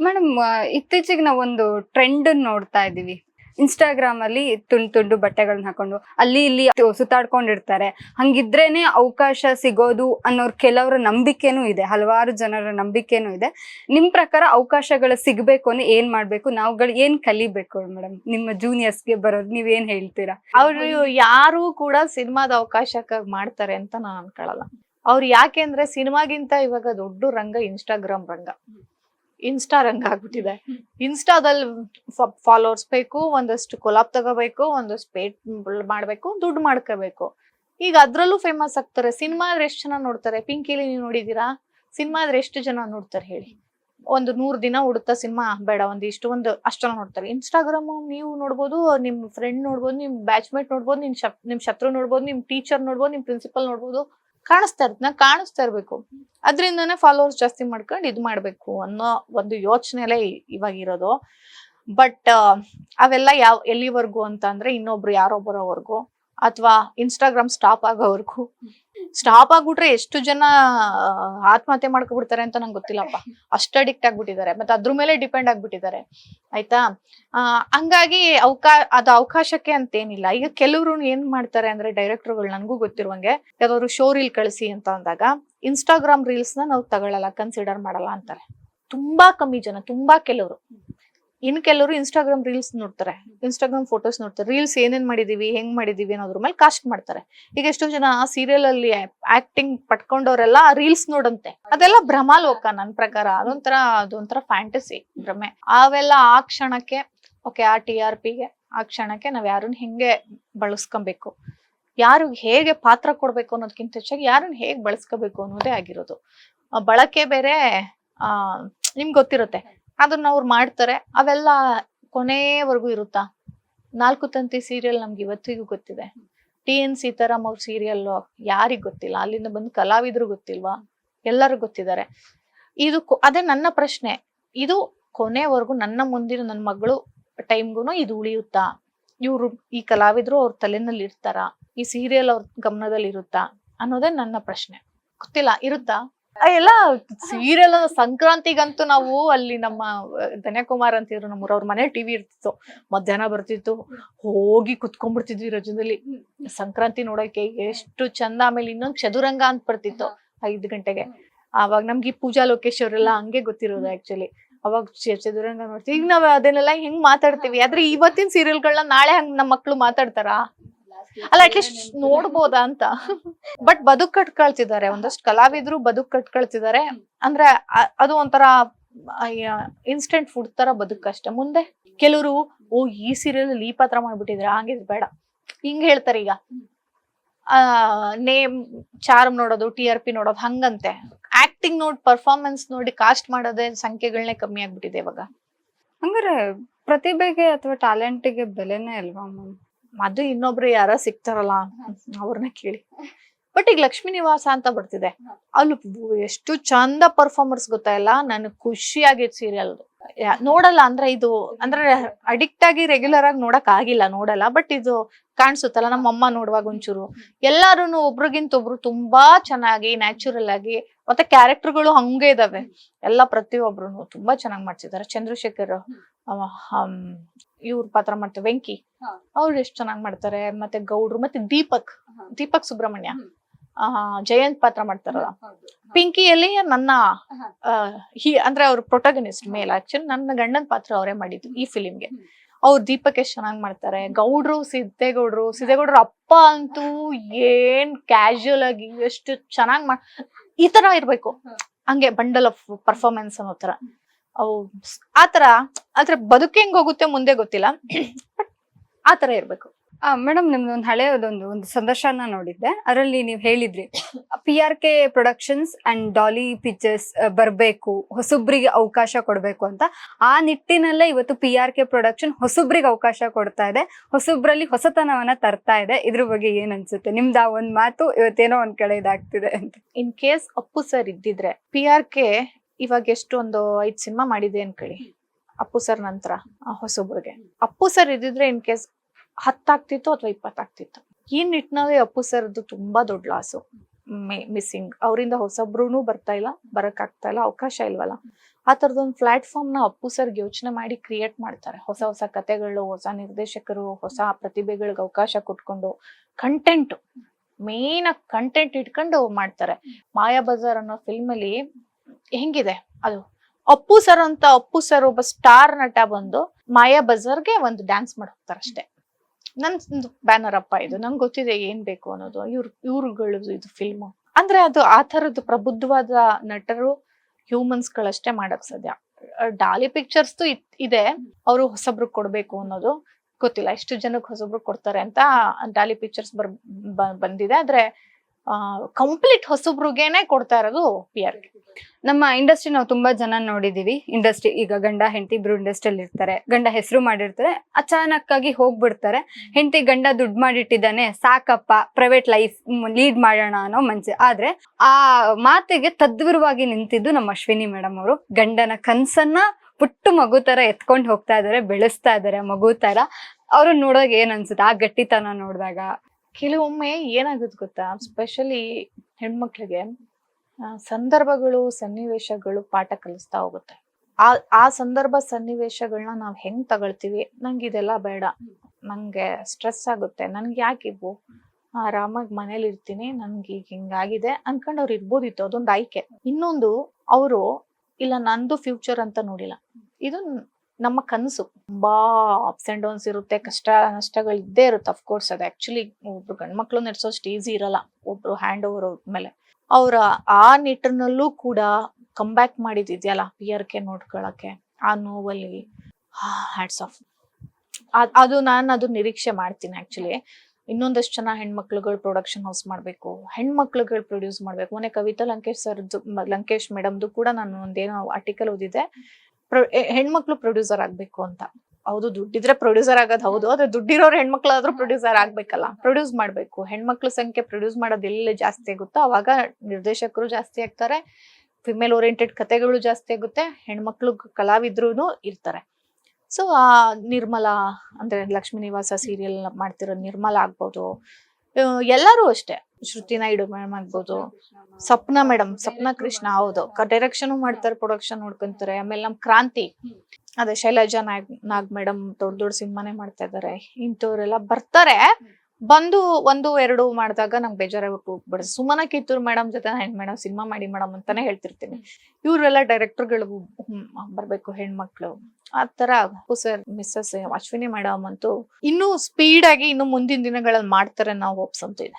Madam ಇತ್ತೀಚೆಗೆ ನಾವೊಂದು trend ನೋಡ್ತಾ ಇದೀವಿ ಇನ್ಸ್ಟಾಗ್ರಾಮ್ ಅಲ್ಲಿ ತುಂಡು ತುಂಡು ಬಟ್ಟೆಗಳನ್ನ ಹಾಕೊಂಡು, ಅಲ್ಲಿ ಇಲ್ಲಿ ಸುತ್ತಾಡ್ಕೊಂಡಿರ್ತಾರೆ. ಹಂಗಿದ್ರೇನೆ ಅವಕಾಶ ಸಿಗೋದು ಅನ್ನೋರ್ ಕೆಲವರ ನಂಬಿಕೆನೂ ಇದೆ, ಹಲವಾರು ಜನರ ನಂಬಿಕೆನೂ ಇದೆ. ನಿಮ್ ಪ್ರಕಾರ ಅವಕಾಶಗಳು ಸಿಗ್ಬೇಕು ಅಂದ್ರೆ ಏನ್ ಮಾಡ್ಬೇಕು? ನಾವುಗಳು ಏನ್ ಕಲಿಬೇಕು ಮೇಡಮ್? ನಿಮ್ಮ ಜೂನಿಯರ್ಸ್ಗೆ ಬರೋದು ನೀವ್ ಏನ್ ಹೇಳ್ತೀರಾ? ಅವ್ರು ಯಾರು ಕೂಡ ಸಿನಿಮಾದ ಅವಕಾಶಕ್ಕಾಗಿ ಮಾಡ್ತಾರೆ ಅಂತ ನಾನು ಅನ್ಕೊಳ್ಳಲ್ಲ ಅವ್ರು ಯಾಕೆಂದ್ರೆ ಸಿನಿಮಾಗಿಂತ ಇವಾಗ ದೊಡ್ಡ ರಂಗ ಇನ್ಸ್ಟಾಗ್ರಾಮ್ ರಂಗ. ಇನ್ಸ್ಟಾ ರಂಗ ಆಗ್ಬಿಟ್ಟಿದೆ. ಇನ್ಸ್ಟಾದಲ್ಲಿ ಫಾಲೋವರ್ಸ್ ಬೇಕು, ಒಂದಷ್ಟು ಕೊಲಾಬ್ ತಗೋಬೇಕು, ಒಂದಷ್ಟು ಪೇಟ್ ಮಾಡ್ಬೇಕು, ದುಡ್ಡು ಮಾಡ್ಕೋಬೇಕು. ಈಗ ಅದ್ರಲ್ಲೂ ಫೇಮಸ್ ಆಗ್ತಾರೆ. ಸಿನಿಮಾ ಎಷ್ಟು ಜನ ನೋಡ್ತಾರೆ? ಪಿಂಕಿಲಿ ನೀವು ನೋಡಿದೀರಾ ಸಿನಿಮಾ ಎಷ್ಟು ಜನ ನೋಡ್ತಾರೆ ಹೇಳಿ. ಒಂದು ನೂರ್ ದಿನ ಉಡುತ್ತಾ ಸಿನಿಮಾ? ಬೇಡ, ಒಂದು ಇಷ್ಟು, ಒಂದು ಅಷ್ಟೆಲ್ಲ ನೋಡ್ತಾರೆ. ಇನ್ಸ್ಟಾಗ್ರಾಮ್ ನೀವು ನೋಡ್ಬೋದು, ನಿಮ್ ಫ್ರೆಂಡ್ ನೋಡ್ಬೋದು, ನಿಮ್ ಬ್ಯಾಚ್ಮೇಟ್ ನೋಡ್ಬೋದು, ನಿಮ್ ನಿಮ್ ಶತ್ರು ನೋಡ್ಬೋದು, ನಿಮ್ ಟೀಚರ್ ನೋಡ್ಬೋದು, ನಿಮ್ ಪ್ರಿನ್ಸಿಪಲ್ ನೋಡ್ಬೋದು. ಕಾಣಿಸ್ತಾ ಇರ್ತದೆ ಕಾಣಿಸ್ತಾ ಇರ್ಬೇಕು. ಅದರಿಂದನೇ ಫಾಲೋವರ್ಸ್ ಜಾಸ್ತಿ ಮಾಡ್ಕೊಂಡು ಇದು ಮಾಡ್ಬೇಕು ಅನ್ನೋ ಒಂದು ಯೋಚನೆಲೇ ಇವಾಗ ಇರೋದು ಬಟ್ ಅವೆಲ್ಲ ಯಾವ ಎಲ್ಲಿವರೆಗೂ ಅಂತ ಅಂದ್ರೆ ಇನ್ನೊಬ್ರು ಯಾರೋ ಬರೋವರೆಗೂ ಅಥವಾ ಇನ್ಸ್ಟಾಗ್ರಾಮ್ ಸ್ಟಾಪ್ ಆಗೋವರೆಗೂ. ಸ್ಟಾಪ್ ಆಗ್ಬಿಟ್ರೆ ಎಷ್ಟು ಜನ ಆತ್ಮಹತ್ಯೆ ಮಾಡ್ಕೊಬಿಡ್ತಾರೆ ಅಂತ ನಂಗೆ ಗೊತ್ತಿಲ್ಲಪ್ಪ. ಅಷ್ಟು ಅಡಿಕ್ಟ್ ಆಗ್ಬಿಟ್ಟಿದ್ದಾರೆ. ಮತ್ತೆ ಅದ್ರ ಮೇಲೆ ಡಿಪೆಂಡ್ ಆಗ್ಬಿಟ್ಟಿದ್ದಾರೆ. ಆಯ್ತಾ? ಹಂಗಾಗಿ ಅವಕಾ, ಅದು ಅವಕಾಶಕ್ಕೆ ಅಂತೇನಿಲ್ಲ. ಈಗ ಕೆಲವರು ಏನ್ ಮಾಡ್ತಾರೆ ಅಂದ್ರೆ ಡೈರೆಕ್ಟರ್ಗಳು ನನಗೂ ಗೊತ್ತಿರುವಂಗೆ, ಯಾವ್ದಾದ್ರು ಶೋ ರೀಲ್ ಕಳಿಸಿ ಅಂತ ಅಂದಾಗ ಇನ್ಸ್ಟಾಗ್ರಾಮ್ ರೀಲ್ಸ್ನ ನಾವು ತಗೊಳ್ಳಲ್ಲ ಕನ್ಸಿಡರ್ ಮಾಡಲ್ಲ ಅಂತಾರೆ. ತುಂಬಾ ಕಮ್ಮಿ ಜನ, ತುಂಬಾ ಕೆಲವರು. ಇನ್ ಕೆಲವರು ಇನ್ಸ್ಟಾಗ್ರಾಮ್ ರೀಲ್ಸ್ ನೋಡ್ತಾರೆ. ಇನ್ಸ್ಟಾಗ್ರಾಮ್ ಫೋಟೋಸ್ ನೋಡ್ತಾರೆ. ರೀಲ್ಸ್ ಏನೇನ್ ಮಾಡಿದೀವಿ, ಹೆಂಗ್ ಮಾಡಿದೀವಿ ಅನ್ನೋದ್ರ ಮೇಲೆ ಕಾಸ್ಟ್ ಮಾಡ್ತಾರೆ. ಈಗ ಎಷ್ಟೋ ಜನ ಸೀರಿಯಲ್ ಅಲ್ಲಿ ಆಕ್ಟಿಂಗ್ ಪಟ್ಕೊಂಡವರೆಲ್ಲ ರೀಲ್ಸ್ ನೋಡಂತೆ. ಅದೆಲ್ಲ ಭ್ರಮಾಲೋಕ ನನ್ ಪ್ರಕಾರ. ಅದೊಂಥರ ಅದೊಂಥರ ಫ್ಯಾಂಟಸಿ ಭ್ರಮೆ. ಅವೆಲ್ಲ ಆ ಕ್ಷಣಕ್ಕೆ ಓಕೆ ಆ ಟಿ ಆರ್ ಪಿಗೆ ಆ ಕ್ಷಣಕ್ಕೆ ನಾವ್ ಯಾರನ್ನ ಹೆಂಗೆ ಬಳಸ್ಕೊಬೇಕು? ಯಾರು ಹೇಗೆ ಪಾತ್ರ ಕೊಡ್ಬೇಕು ಅನ್ನೋದಕ್ಕಿಂತ ಹೆಚ್ಚಾಗಿ ಯಾರನ್ನ ಹೇಗೆ ಬಳಸ್ಕೋಬೇಕು ಅನ್ನೋದೇ ಆಗಿರೋದು. ಆ ಬಳಕೆ ಬೇರೆ, ಆ, ನಿಮ್ಗೆ ಗೊತ್ತಿರುತ್ತೆ. ಅದನ್ನ ಅವ್ರು ಮಾಡ್ತಾರೆ. ಅವೆಲ್ಲ ಕೊನೆವರೆಗೂ ಇರುತ್ತಾ? ನಾಲ್ಕು ತಂತಿ ಸೀರಿಯಲ್ ನಮ್ಗೆ ಇವತ್ತಿಗೂ ಗೊತ್ತಿದೆ. ಟಿ ಎನ್ ಸೀತಾರಾಮ್ ಅವ್ರ ಸೀರಿಯಲ್ ಯಾರಿಗ್ ಗೊತ್ತಿಲ್ಲ? ಅಲ್ಲಿಂದ ಬಂದು ಕಲಾವಿದ್ರು ಗೊತ್ತಿಲ್ವಾ? ಎಲ್ಲರೂ ಗೊತ್ತಿದ್ದಾರೆ. ಇದು ಅದೇ ನನ್ನ ಪ್ರಶ್ನೆ. ಇದು ಕೊನೆವರೆಗೂ ನನ್ನ ಮುಂದಿನ ನನ್ನ ಮಗಳು ಟೈಮ್ಗೂ ಇದು ಉಳಿಯುತ್ತಾ? ಇವ್ರು ಈ ಕಲಾವಿದ್ರು ಅವ್ರ ತಲೆನಲ್ಲಿ ಇರ್ತಾರ ಈ ಸೀರಿಯಲ್ ಅವ್ರ ಗಮನದಲ್ಲಿ ಇರುತ್ತಾ ಅನ್ನೋದೇ ನನ್ನ ಪ್ರಶ್ನೆ. ಗೊತ್ತಿಲ್ಲ, ಇರುತ್ತಾ? ಎಲ್ಲ ಸೀರಿಯಲ್ ಸಂಕ್ರಾಂತಿಗಂತೂ ನಾವು ಅಲ್ಲಿ ನಮ್ಮ ಧನ್ಯಕುಮಾರ್ ಅಂತಿದ್ರು ನಮ್ಮೂರ ಅವ್ರ ಮನೆ ಟಿವಿ ಇರ್ತಿತ್ತು. ಮಧ್ಯಾಹ್ನ ಬರ್ತಿತ್ತು. ಹೋಗಿ ಕುತ್ಕೊಂಡ್ಬಿಡ್ತಿದ್ವಿ ರಜದಲ್ಲಿ ಸಂಕ್ರಾಂತಿ ನೋಡಕ್ಕೆ ಎಷ್ಟು ಚಂದ ಆಮೇಲೆ ಇನ್ನೊಂದು ಚದುರಂಗ ಅಂತ ಬರ್ತಿತ್ತು ಐದು ಗಂಟೆಗೆ. ಅವಾಗ ನಮ್ಗೆ ಈ ಪೂಜಾ ಲೋಕೇಶ್ ಅವರೆಲ್ಲ ಹಂಗೆ ಗೊತ್ತಿರೋದು ಆಕ್ಚುಲಿ ಅವಾಗ ಚದುರಂಗ ನೋಡ್ತೀವಿ. ಈಗ ನಾವ್ ಅದನ್ನೆಲ್ಲ ಹೆಂಗ್ ಮಾತಾಡ್ತೀವಿ? ಆದ್ರೆ ಇವತ್ತಿನ ಸೀರಿಯಲ್ಗಳನ್ನ ನಾಳೆ ಹಂಗ್ ನಮ್ಮ ಮಕ್ಳು ಮಾತಾಡ್ತಾರಾ? ಅಲ್ಲ ಅಟ್ಲೀಸ್ಟ್ ನೋಡ್ಬೋದಾ ಅಂತ. ಬಟ್ ಬದುಕ್ ಕಟ್ಕೊಳ್ತಿದ್ದಾರೆ ಒಂದಷ್ಟು ಕಲಾವಿದ್ರು ಬದುಕ್ ಕಟ್ಕೊಳ್ತಿದ್ದಾರೆ. ಅಂದ್ರೆ ಅದು ಒಂಥರ ಇನ್ಸ್ಟೆಂಟ್ ಫುಡ್ ತರ ಬದುಕಷ್ಟೇ ಮುಂದೆ ಕೆಲವರು ಓ ಈ ಸೀರಿಯಲ್ ಈ ಪಾತ್ರ ಮಾಡ್ಬಿಟ್ಟಿದ್ರೆ ಹಂಗಿದ್ ಬೇಡ. ಹಿಂಗ್ ಹೇಳ್ತಾರೆ ಈಗ. ಆ ನೇಮ್ ಚಾರ್ಮ್ ನೋಡೋದು ಟಿ ಆರ್ ಪಿ ನೋಡೋದು ಹಂಗಂತೆ. ಆಕ್ಟಿಂಗ್ ನೋಡಿ ಪರ್ಫಾರ್ಮೆನ್ಸ್ ನೋಡಿ ಕಾಸ್ಟ್ ಮಾಡೋದೇ ಸಂಖ್ಯೆಗಳನ್ನೇ ಕಮ್ಮಿ ಆಗ್ಬಿಟ್ಟಿದೆ ಇವಾಗ. ಹಂಗಾರೆ ಪ್ರತಿಭೆಗೆ ಅಥವಾ ಟ್ಯಾಲೆಂಟಿಗೆ ಬೆಲೆನೇ ಅಲ್ವಾ ಮ್ಯಾಮ್? ಅದು ಇನ್ನೊಬ್ರು ಯಾರ ಸಿಗ್ತಾರಲ್ಲ ಅವ್ರನ್ನ ಕೇಳಿ. ಬಟ್ ಈಗ ಲಕ್ಷ್ಮೀ ನಿವಾಸ ಅಂತ ಬರ್ತಿದೆ. ಅಲ್ಲಿ ಎಷ್ಟು ಚಂದ ಪರ್ಫಾರ್ಮರ್ಸ್ ಗೊತ್ತಾಯಿಲ್ಲ ನನಗೆ ಖುಷಿ ಆಗಿತ್ತು ಸೀರಿಯಲ್ ನೋಡಲ್ಲ ಅಂದ್ರೆ ಇದು, ಅಂದ್ರೆ ಅಡಿಕ್ಟ್ ಆಗಿ ರೆಗ್ಯುಲರ್ ಆಗಿ ನೋಡಕ್ ಆಗಿಲ್ಲ, ನೋಡಲ್ಲ. ಬಟ್ ಇದು ಕಾಣಿಸುತ್ತಲ್ಲ ನಮ್ಮ ಅಮ್ಮ ನೋಡುವಾಗ ಒಂಚೂರು. ಎಲ್ಲಾರು ಒಬ್ರಿಗಿಂತ ಒಬ್ರು ತುಂಬಾ ಚೆನ್ನಾಗಿ ನ್ಯಾಚುರಲ್ ಆಗಿ, ಮತ್ತೆ ಕ್ಯಾರೆಕ್ಟರ್ಗಳು ಹಂಗೆ ಇದಾವೆ. ಎಲ್ಲ ಪ್ರತಿಯೊಬ್ರು ತುಂಬಾ ಚೆನ್ನಾಗಿ ಮಾಡ್ತಿದ್ದಾರೆ ಚಂದ್ರಶೇಖರ್ ಇವ್ರ ಪಾತ್ರ ಮಾಡ್ತಾರೆ ವೆಂಕಿ. ಅವ್ರು ಎಷ್ಟು ಚೆನ್ನಾಗಿ ಮಾಡ್ತಾರೆ ಮತ್ತೆ ಗೌಡ್ರು ಮತ್ತೆ ದೀಪಕ್. ದೀಪಕ್ ಸುಬ್ರಹ್ಮಣ್ಯ. ಜಯಂತ್ ಪಾತ್ರ ಮಾಡ್ತಾರಲ್ಲ. ಪಿಂಕಿಯಲ್ಲಿ ನನ್ನ ಹಾ. ಅಂದ್ರೆ ಅವ್ರ ಪ್ರೊಟಗನಿಸ್ಟ್ ಮೇಲ್. ಆಕ್ಚುಲಿ ನನ್ನ ಗಂಡನ ಪಾತ್ರ ಅವರೇ ಮಾಡಿದ್ರು ಈ ಫಿಲಿಮ್ಗೆ. ಅವ್ರು ದೀಪಕ್ ಎಷ್ಟ್ ಚೆನ್ನಾಗಿ ಮಾಡ್ತಾರೆ. ಗೌಡ್ರು ಸಿದ್ದೇಗೌಡ್ರು ಸಿದ್ದೇಗೌಡ್ರ ಅಪ್ಪ ಅಂತೂ ಏನ್ ಕ್ಯಾಶುಯಲ್ ಆಗಿ ಎಷ್ಟು ಚೆನ್ನಾಗಿ ಮಾಡ್ ಈ ತರ ಇರ್ಬೇಕು. ಹಂಗೆ ಬಂಡಲ್ ಆಫ್ ಪರ್ಫಾರ್ಮೆನ್ಸ್ ಅನ್ನೋ ತರ. ಅವು ಆತರ ಆದ್ರೆ ಬದುಕೆ ಹೆಂಗ್ ಹೋಗುತ್ತೆ ಮುಂದೆ ಗೊತ್ತಿಲ್ಲ. ಬಟ್ ತರ ಇರ್ಬೇಕು. ಮೇಡಮ್ ನಿಮ್ದು ಒಂದು ಹಳೆಯದೊಂದು ಒಂದು ಸಂದರ್ಶನ ನೋಡಿದ್ದೆ. ಅದರಲ್ಲಿ ನೀವು ಹೇಳಿದ್ರಿ P R K productions and Daali pictures ಬರಬೇಕು ಹೊಸಬ್ರಿಗೆ ಅವಕಾಶ ಕೊಡಬೇಕು ಅಂತ. ಆ ನಿಟ್ಟಿನಲ್ಲೇ ಇವತ್ತು ಪಿ ಆರ್ ಕೆ ಪ್ರೊಡಕ್ಷನ್ ಹೊಸಬ್ರಿಗೆ ಅವಕಾಶ ಕೊಡ್ತಾ ಇದೆ. ಹೊಸಬ್ರಲ್ಲಿ ಹೊಸತನವನ್ನ ತರ್ತಾ ಇದೆ. ಇದ್ರ ಬಗ್ಗೆ ಏನ್ ಅನ್ಸುತ್ತೆ? ನಿಮ್ದು ಆ ಒಂದ್ ಮಾತು ಇವತ್ತೇನೋ ಒಂದ್ ಕಡೆ ಇದಾಗ್ತಿದೆ ಅಂತ. ಇನ್ ಕೇಸ್ ಅಪ್ಪು ಸರ್ ಇದ್ದಿದ್ರೆ ಪಿ ಆರ್ ಕೆ ಇವಾಗ ಎಷ್ಟು ಒಂದು ಐದ್ ಸಿನಿಮಾ ಮಾಡಿದೆ ಅನ್ಕೊಳ್ಳಿ. ಅಪ್ಪು ಸರ್ ನಂತರ ಹೊಸೊಬ್ರಿಗೆ. ಅಪ್ಪು ಸರ್ ಇದ್ದಿದ್ರೆ ಇನ್ ಕೇಸ್ ಹತ್ತಾಗ್ತಿತ್ತು ಅಥವಾ ಇಪ್ಪತ್ತಾಗ್ತಿತ್ತು? ಈ ನಿಟ್ಟಿನಲ್ಲಿ ಅಪ್ಪು ಸರ್ದು ತುಂಬಾ ದೊಡ್ಡ ಲಾಸು ಮಿಸ್ಸಿಂಗ್ ಅವರಿಂದ ಹೊಸೊಬ್ರು ಬರ್ತಾ ಇಲ್ಲ ಬರಕ್ ಆಗ್ತಾ ಇಲ್ಲ, ಅವಕಾಶ ಇಲ್ವಲ್ಲ. ಆ ತರದೊಂದು ಪ್ಲಾಟ್ಫಾರ್ಮ್ನ ಅಪ್ಪು ಸರ್ ಯೋಚನೆ ಮಾಡಿ ಕ್ರಿಯೇಟ್ ಮಾಡ್ತಾರೆ. ಹೊಸ ಹೊಸ ಕತೆಗಳು ಹೊಸ ನಿರ್ದೇಶಕರು, ಹೊಸ ಪ್ರತಿಭೆಗಳಿಗೆ ಅವಕಾಶ ಕೊಟ್ಕೊಂಡು ಕಂಟೆಂಟ್ ಮೇನ್ ಆಗಿ ಕಂಟೆಂಟ್ ಇಟ್ಕೊಂಡು ಮಾಡ್ತಾರೆ. ಮಾಯಾ ಬಜಾರ್ ಅನ್ನೋ ಫಿಲ್ಮ್ ಅಲ್ಲಿ ಹೆಂಗಿದೆ? ಅದು ಅಪ್ಪು ಸರ್ ಅಂತ ಅಪ್ಪು ಸರ್ ಒಬ್ಬ ಸ್ಟಾರ್ ನಟ ಬಂದು ಮಾಯಾ ಬಜಾರ್ಗೆ ಒಂದು ಡ್ಯಾನ್ಸ್ ಮಾಡಿ ಹೋಗ್ತಾರೆ ಅಷ್ಟೇ ನನ್ ಬ್ಯಾನರ್ ಅಪ್ಪ ಇದು. ನಂಗೆ ಗೊತ್ತಿದೆ ಏನ್ ಬೇಕು ಅನ್ನೋದು. ಇವ್ರ ಇವ್ರುಗಳು ಇದು ಫಿಲ್ಮ್ ಅಂದ್ರೆ ಅದು ಆ ತರದ ಪ್ರಬುದ್ಧವಾದ ನಟರು ಹ್ಯೂಮನ್ಸ್ ಗಳಷ್ಟೇ ಮಾಡಕ್ ಸಾಧ್ಯ. ಡಾಲಿ ಪಿಕ್ಚರ್ಸ್ ಇದೆ ಅವರು ಹೊಸಬ್ರು ಕೊಡ್ಬೇಕು ಅನ್ನೋದು ಗೊತ್ತಿಲ್ಲ. ಎಷ್ಟು ಜನಕ್ಕೆ ಹೊಸಬ್ರು ಕೊಡ್ತಾರೆ ಅಂತ ಡಾಲಿ ಪಿಕ್ಚರ್ಸ್ ಬರ್ ಬಂದಿದೆ. ಆದ್ರೆ ಕಂಪ್ಲೀಟ್ ಹೊಸಬ್ರಿಗೇನೆ ಕೊಡ್ತಾ ಇರೋದು ಪಿ ಆರ್ ನಮ್ಮ ಇಂಡಸ್ಟ್ರಿ ನಾವು ತುಂಬಾ ಜನ ನೋಡಿದೀವಿ. ಇಂಡಸ್ಟ್ರಿ ಈಗ ಗಂಡ, ಹೆಂಡತಿ ಇಬ್ರು ಇಂಡಸ್ಟ್ರಿಯಲ್ಲಿ ಇರ್ತಾರೆ. ಗಂಡ ಹೆಸರು ಮಾಡಿರ್ತಾರೆ. ಅಚಾನಕ್ ಆಗಿ ಹೋಗ್ಬಿಡ್ತಾರೆ. ಹೆಂಡತಿ, ಗಂಡ ದುಡ್ಡು ಮಾಡಿಟ್ಟಿದ್ದಾನೆ, ಸಾಕಪ್ಪ ಪ್ರೈವೇಟ್ ಲೈಫ್ ಲೀಡ್ ಮಾಡೋಣ ಅನ್ನೋ ಮನ್ಸೆ. ಆದ್ರೆ ಆ ಮಾತಿಗೆ ತದ್ವಿರವಾಗಿ ನಿಂತಿದ್ದು ನಮ್ಮ ಅಶ್ವಿನಿ ಮೇಡಮ್ ಅವರು. ಗಂಡನ ಕನ್ಸನ್ನ ಪುಟ್ಟು ಮಗು ತರ ಎತ್ಕೊಂಡು ಹೋಗ್ತಾ ಇದಾರೆ, ಬೆಳೆಸ್ತಾ ಇದಾರೆ, ಮಗು ತರ. ಅವ್ರನ್ನ ನೋಡೋಕೆ ಏನ್ ಅನ್ಸುತ್ತೆ? ಆ ಗಟ್ಟಿತನ ನೋಡಿದಾಗ. ಕೆಲವೊಮ್ಮೆ ಏನಾಗುತ್ತೆ ಗೊತ್ತಾ? ಸ್ಪೆಷಲಿ ಹೆಣ್ಮಕ್ಳಿಗೆ ಸಂದರ್ಭಗಳು, ಸನ್ನಿವೇಶಗಳು ಪಾಠ ಕಲಿಸ್ತಾ ಹೋಗುತ್ತೆ. ಆ ಆ ಸಂದರ್ಭ ಸನ್ನಿವೇಶಗಳನ್ನ ನಾವ್ ಹೆಂಗ್ ತಗೊಳ್ತೀವಿ? ನಂಗೆ ಇದೆಲ್ಲ ಬೇಡ. ನಂಗೆ ಸ್ಟ್ರೆಸ್ ಆಗುತ್ತೆ. ನನ್ಗೆ ಯಾಕೆ ಇವು? ಆರಾಮಾಗಿ ಮನೇಲಿ ಇರ್ತೀನಿ. ನನ್ಗೆ ಈಗ ಹಿಂಗಾಗಿದೆ. ಅನ್ಕೊಂಡು ಅವ್ರು ಇರ್ಬೋದಿತ್ತು. ಅದೊಂದು ಆಯ್ಕೆ. ಇನ್ನೊಂದು, ಅವರು, ಇಲ್ಲ, ನಂದು ಫ್ಯೂಚರ್ ಅಂತ ನೋಡಿಲ್ಲ. ಇದು ನಮ್ಮ ಕನಸು. ತುಂಬಾ ಅಪ್ಸ್ ಅಂಡ್ ಡೌನ್ಸ್ ಇರುತ್ತೆ. ಕಷ್ಟ, ನಷ್ಟಗಳು ಇದ್ದೇ ಇರುತ್ತೆ ಅಫ್ಕೋರ್ಸ್ ಅದು ಆಕ್ಚುಲಿ ಒಬ್ರು ಗಂಡ್ಮಕ್ಳು ನಡೆಸೋಷ್ಟು ಈಸಿ ಇರಲ್ಲ. ಒಬ್ರು ಹ್ಯಾಂಡ್ ಓವರ್ ಮೇಲೆ ಅವರ ಆ ನಿಟ್ಟಿನಲ್ಲೂ ಕೂಡ ಕಮ್ ಬ್ಯಾಕ್ ಮಾಡಿದಿದ್ಯಲ್ಲ ಪಿ ಆರ್ ಕೆ ನೋಡ್ಕೊಳಕ್ಕೆ, ಆ ನೋವಲ್ಲಿ ಹ್ಯಾಟ್ಸ್ ಆಫ್ ಅದು ನಾನು ಅದು ನಿರೀಕ್ಷೆ ಮಾಡ್ತೀನಿ ಆಕ್ಚುಲಿ ಇನ್ನೊಂದಷ್ಟು ಜನ ಹೆಣ್ಮಕ್ಳುಗಳು ಪ್ರೊಡಕ್ಷನ್ ಹೌಸ್ ಮಾಡಬೇಕು, ಹೆಣ್ಮಕ್ಳುಗಳು ಪ್ರೊಡ್ಯೂಸ್ ಮಾಡಬೇಕು. ಮೊನ್ನೆ ಕವಿತಾ ಲಂಕೇಶ್ ಸರ್ದು ಲಂಕೇಶ್ ಮೇಡಮ್ದು ಕೂಡ ನಾನು ಒಂದೇನೋ ಆರ್ಟಿಕಲ್ ಓದಿದೆ ಪ್ರೊ ಎ- ಹೆಣ್ಮಕ್ಳು ಪ್ರೊಡ್ಯೂಸರ್ ಆಗ್ಬೇಕು ಅಂತ. ಹೌದು, ದುಡ್ಡಿದ್ರೆ ಪ್ರೊಡ್ಯೂಸರ್ ಆಗೋದು ಹೌದು, ಆದ್ರೆ ದುಡ್ಡಿರೋರು ಹೆಣ್ಮಕ್ಳಾದ್ರೂ ಪ್ರೊಡ್ಯೂಸರ್ ಆಗ್ಬೇಕಲ್ಲ. ಪ್ರೊಡ್ಯೂಸ್ ಮಾಡ್ಬೇಕು. ಹೆಣ್ಮಕ್ಳು ಸಂಖ್ಯೆ ಪ್ರೊಡ್ಯೂಸ್ ಮಾಡೋದು ಎಲ್ಲಿ ಜಾಸ್ತಿ ಆಗುತ್ತೋ ಅವಾಗ ನಿರ್ದೇಶಕರು ಜಾಸ್ತಿ ಆಗ್ತಾರೆ ಫಿಮೇಲ್ ಓರಿಯೆಂಟೆಡ್ ಕತೆಗಳು ಜಾಸ್ತಿ ಆಗುತ್ತೆ, ಹೆಣ್ಮಕ್ಳು ಕಲಾವಿದ್ರು ಇರ್ತಾರೆ. ಸೊ ಆ ನಿರ್ಮಲಾ ಅಂದ್ರೆ ಲಕ್ಷ್ಮೀ ನಿವಾಸ ಸೀರಿಯಲ್ ಮಾಡ್ತಿರೋ ನಿರ್ಮಲಾ ಆಗ್ಬೋದು. ಎಲ್ಲರೂ ಅಷ್ಟೇ. ಶ್ರುತಿ ನಾಯ್ಡು ಮೇಡಮ್ ಆಗ್ಬೋದು ಸಪ್ನ ಮೇಡಮ್, ಸಪ್ನ ಕೃಷ್ಣ, ಹೌದು. ಡೈರೆಕ್ಷನ್ ಮಾಡ್ತಾರೆ ಪ್ರೊಡಕ್ಷನ್ ನೋಡ್ಕೊಂತಾರೆ. ಆಮೇಲೆ ನಮ್ ಕ್ರಾಂತಿ. ಅದೇ ಶೈಲಜಾ ನಾಗ್ ನಾಗ್ ಮೇಡಮ್ ದೊಡ್ಡ ದೊಡ್ಡ ಸಿನಿಮಾನೇ ಮಾಡ್ತಾ ಇದಾರೆ. ಇಂಥವ್ರೆಲ್ಲ ಬರ್ತಾರೆ. ಬಂದು ಒಂದು, ಎರಡು ಮಾಡಿದಾಗ ನಂಗೆ ಬೇಜಾರಾಗಿ ಹೋಗ್ಬಿಡುತ್ತೆ. ಸುಮನ ಕಿತ್ತೂರು ಮೇಡಮ್ ಜೊತೆ ಹೆಣ್ ಮೇಡಮ್, ಸಿನಿಮಾ ಮಾಡಿ ಮೇಡಮ್ ಅಂತಾನೆ ಹೇಳ್ತಿರ್ತೀನಿ. ಇವರೆಲ್ಲ ಡೈರೆಕ್ಟರ್ಗಳು ಬರ್ಬೇಕು ಹೆಣ್ಮಕ್ಳು. ಆ ತರ ಸರ್, ಮಿಸ್ಸಸ್ ಅಶ್ವಿನಿ ಮೇಡಮ್ ಅಂತೂ ಇನ್ನೂ ಸ್ಪೀಡ್ ಆಗಿ ಇನ್ನು ಮುಂದಿನ ದಿನಗಳಲ್ಲಿ ಮಾಡ್ತಾರೆ ನಾವು ಅಂತ ಇದೆ.